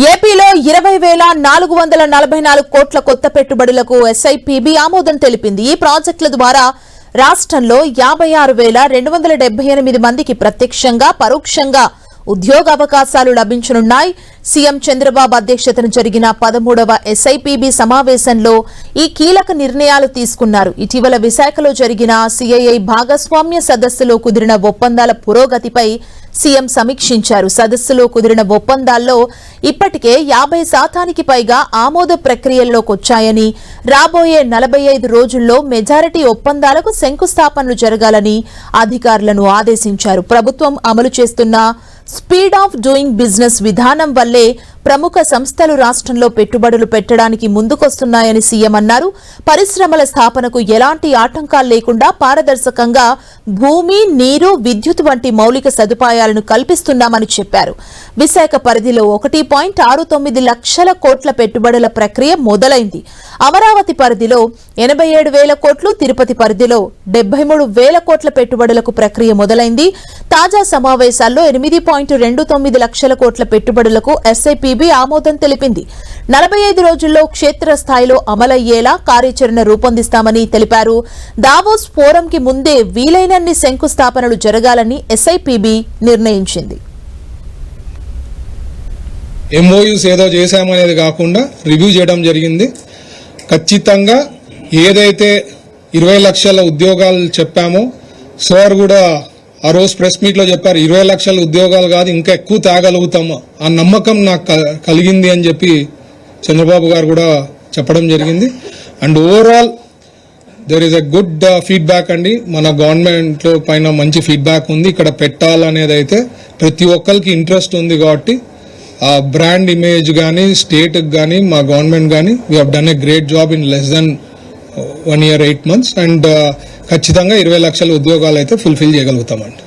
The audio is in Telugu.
ఏపీలో ఇరవై వేల నాలుగు వందల నలభై నాలుగు కోట్ల కొత్త పెట్టుబడులకు ఎస్ఐపిబి ఆమోదం తెలిపింది. ఈ ప్రాజెక్టుల ద్వారా రాష్ట్రంలో యాభై ఆరు వేల రెండు వందల డెబ్బై ఎనిమిది మందికి ప్రత్యక్షంగా పరోక్షంగా ఉద్యోగ అవకాశాలు లభించనున్నాయి. సీఎం చంద్రబాబు అధ్యక్షతన జరిగిన పదమూడవ ఎస్ఐపిబి సమావేశంలో ఈ కీలక నిర్ణయాలు తీసుకున్నారు. ఇటీవల విశాఖలో జరిగిన సిఐఐ భాగస్వామ్య సదస్సులో కుదిరిన ఒప్పందాల పురోగతిపై సీఎం సమీక్షించారు. సదస్సులో కుదిరిన ఒప్పందాల్లో ఇప్పటికే యాభై శాతానికి పైగా ఆమోద ప్రక్రియల్లోకొచ్చాయని రాబోయే నలభై ఐదు రోజుల్లో మెజారిటీ ఒప్పందాలకు శంకుస్థాపనలు జరగాలని అధికారులను ఆదేశించారు. ప్రభుత్వం అమలు చేస్తున్న స్పీడ్ ఆఫ్ డూయింగ్ బిజినెస్ విధానం వల్లే ప్రముఖ సంస్థలు రాష్ట్రంలో పెట్టుబడులు పెట్టడానికి ముందుకొస్తున్నాయని సీఎం అన్నారు. పరిశ్రమల స్థాపనకు ఎలాంటి ఆటంకాలు లేకుండా పారదర్శకంగా భూమి నీరు విద్యుత్ వంటి మౌలిక సదుపాయాలను కల్పిస్తున్నామని చెప్పారు. విశాఖ పరిధిలో ఒకటి పాయింట్ ఆరు తొమ్మిది లక్షల కోట్ల పెట్టుబడుల ప్రక్రియ మొదలైంది. అమరావతి పరిధిలో ఎనభై ఏడు వేల కోట్లు తిరుపతి పరిధిలో డెబ్బై మూడు వేల కోట్ల పెట్టుబడులకు ప్రక్రియ మొదలైంది. తాజా సమావేశాల్లో ఎనిమిది పాయింట్ రెండు తొమ్మిది లక్షల కోట్ల పెట్టుబడులకు ఎస్ఐపిబి ఆమోదం తెలిపింది. నలభై ఐదు రోజుల్లో క్షేత్రస్థాయిలో అమలయ్యేలా కార్యాచరణ రూపొందిస్తామని తెలిపారు. దావోస్ ఫోరంకి ముందే వీలైనన్ని శంకుస్థాపనలు జరగాలని ఎస్ఐపిబి నిర్ణయించింది. ఎంఓయూస్ ఏదో చేశామనేది కాకుండా రివ్యూ చేయడం జరిగింది. ఖచ్చితంగా ఏదైతే ఇరవై లక్షల ఉద్యోగాలు చెప్పామో సార్ కూడా ఆ రోజు ప్రెస్ మీట్లో చెప్పారు ఇరవై లక్షల ఉద్యోగాలు కాదు ఇంకా ఎక్కువ తేగలుగుతాము ఆ నమ్మకం నాకు క- కలిగింది అని చెప్పి చంద్రబాబు గారు కూడా చెప్పడం జరిగింది. And overall there is a good feedback అండి. మన గవర్నమెంట్ పైన మంచి ఫీడ్బ్యాక్ ఉంది. ఇక్కడ పెట్టాలనేది అయితే ప్రతి ఒక్కరికి ఇంట్రెస్ట్ ఉంది కాబట్టి ఆ బ్రాండ్ ఇమేజ్ కానీ స్టేట్కి కానీ మా గవర్నమెంట్ కానీ we done a great job in less than one year eight months and ఖచ్చితంగా ఇరవై లక్షల ఉద్యోగాలు అయితే ఫుల్ఫిల్ చేయగలుగుతామండి.